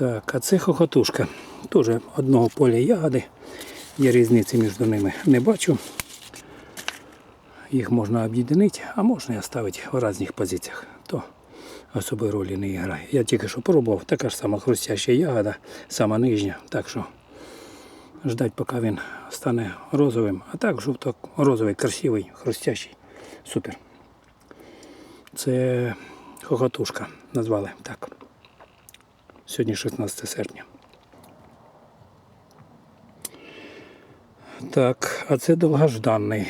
Так, а це хохотушка. Теж одного поля ягоди. Я різниці між ними не бачу. Їх можна об'єднати, а можна і оставити в різних позиціях. То особої ролі не грає. Я тільки що пробував, така ж сама хрустяща ягода, сама нижня. Так що ждать, поки він стане розовим. А так жовто розовий, красивий, хрустящий. Супер. Це хохотушка назвали так. Сьогодні 16 серпня. Так, а це довгожданий.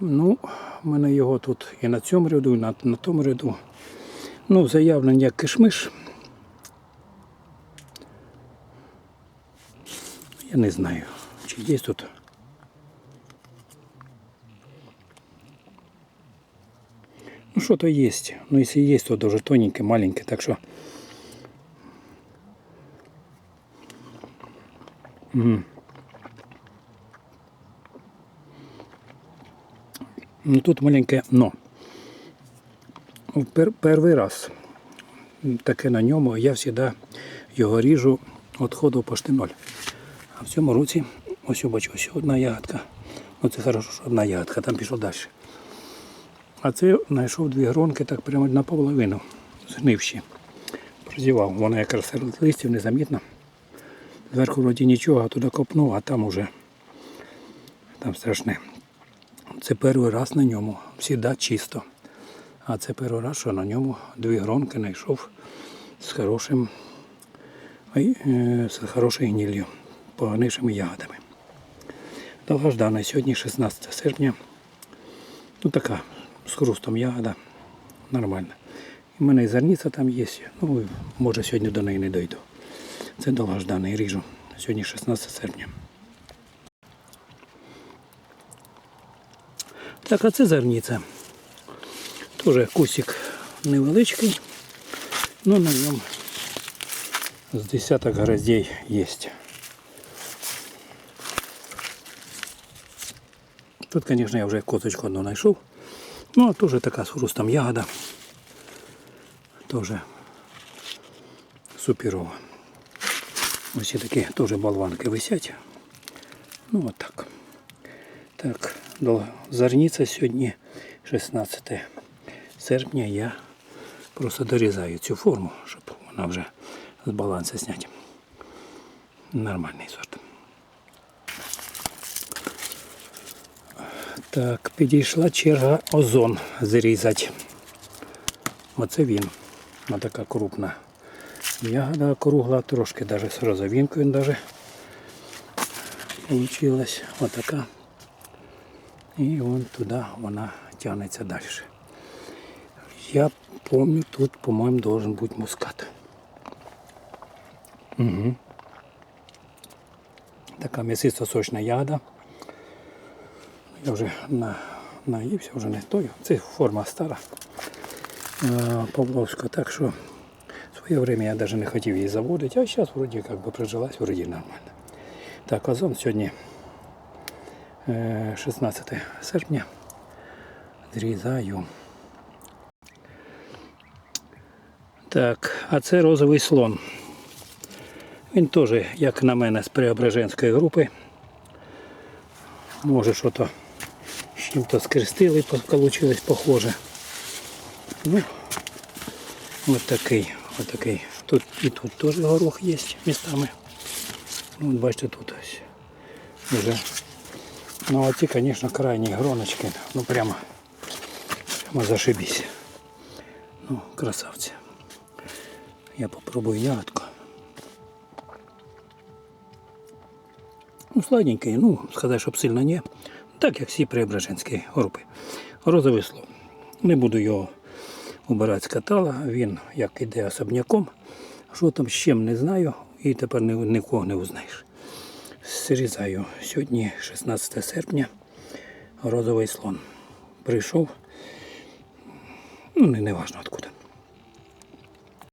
Ну, в мене його тут і на цьому ряду, і на, на тому ряду. Ну, заявлення як кишмиш. Я не знаю, чи є тут. Ну, что-то есть. Но если есть, то даже тоненькое, маленькое. Так что... Ну, тут маленьке но. Пер, перший раз таке на ньому я завжди його ріжу відходу почти ноль. А в цьому році ось бачу, ось одна ягодка. Ну це хорошо, що одна ягодка, там пішов далі. А це знайшов дві гронки так прямо наполовину, згнивші. Прозівав. Вона якраз серед листів незамітна. Зверху вроді нічого, а туди копнув, а там уже там страшне. Це перший раз на ньому, завжди чисто. А це перший раз, що на ньому дві гронки знайшов з хорошим, е, з хорошою гніллю, поганішими ягодами. Довгождана сьогодні 16 серпня. Ну така, з хрустом ягода. Нормально. У мене і зерниця там є. Ну, може сьогодні до неї не дойду. Це довгожданий ріжу. Сьогодні 16 серпня. Так, а це зерниця. Теж кусик невеличкий, але на ньому з десяток гроздей є. Тут, звісно, я вже косточку одну знайшов. Ну, а теж така з хрустом ягода. Теж суперова. Ось такі теж болванки висять. Ну от так. Так, до зерніця сьогодні 16 серпня я просто дорізаю цю форму, щоб вона вже з балансу зняти. Нормальний сорт. Так, підійшла черга озон зрізати. Оце він. Ось така крупна ягода кругла, трошки навіть з розовинкою навіть получилась. Отака. І вон туди вона тягнеться далі. Я пам'ятаю, тут, по-моєму, должен бути мускат. Угу. Така м'ясисто сочна ягода. Я вже на, наївся, вже не стою. Це форма стара. Е, Павловська, так що своє время я навіть не хотів її заводити, а зараз вроді як би прижилась, вроді нормально. Так, озон сьогодні е, 16 серпня. Зрізаю. Так, а це розовий слон. Він теж, як на мене, з Преображенської групи. Може що то з чим-то скрестили, вийшло похоже. Ну, от такий, от такий. Тут і тут теж горох є містами. Ну, бачите, тут ось вже. Ну а ті, звісно, крайні гроночки. Ну прямо, прямо зашибісь. Ну, красавці. Я попробую ягодку. Ну, сладенький, ну, сказати, щоб сильно ні. Так як всі преображенські групи. Розовий слон. Не буду його убирати з катала, він як іде особняком. Що там з чим не знаю і тепер нікого не узнаєш. Срізаю Сьогодні 16 серпня. Розовий слон. Прийшов. Ну, не, важно откуда.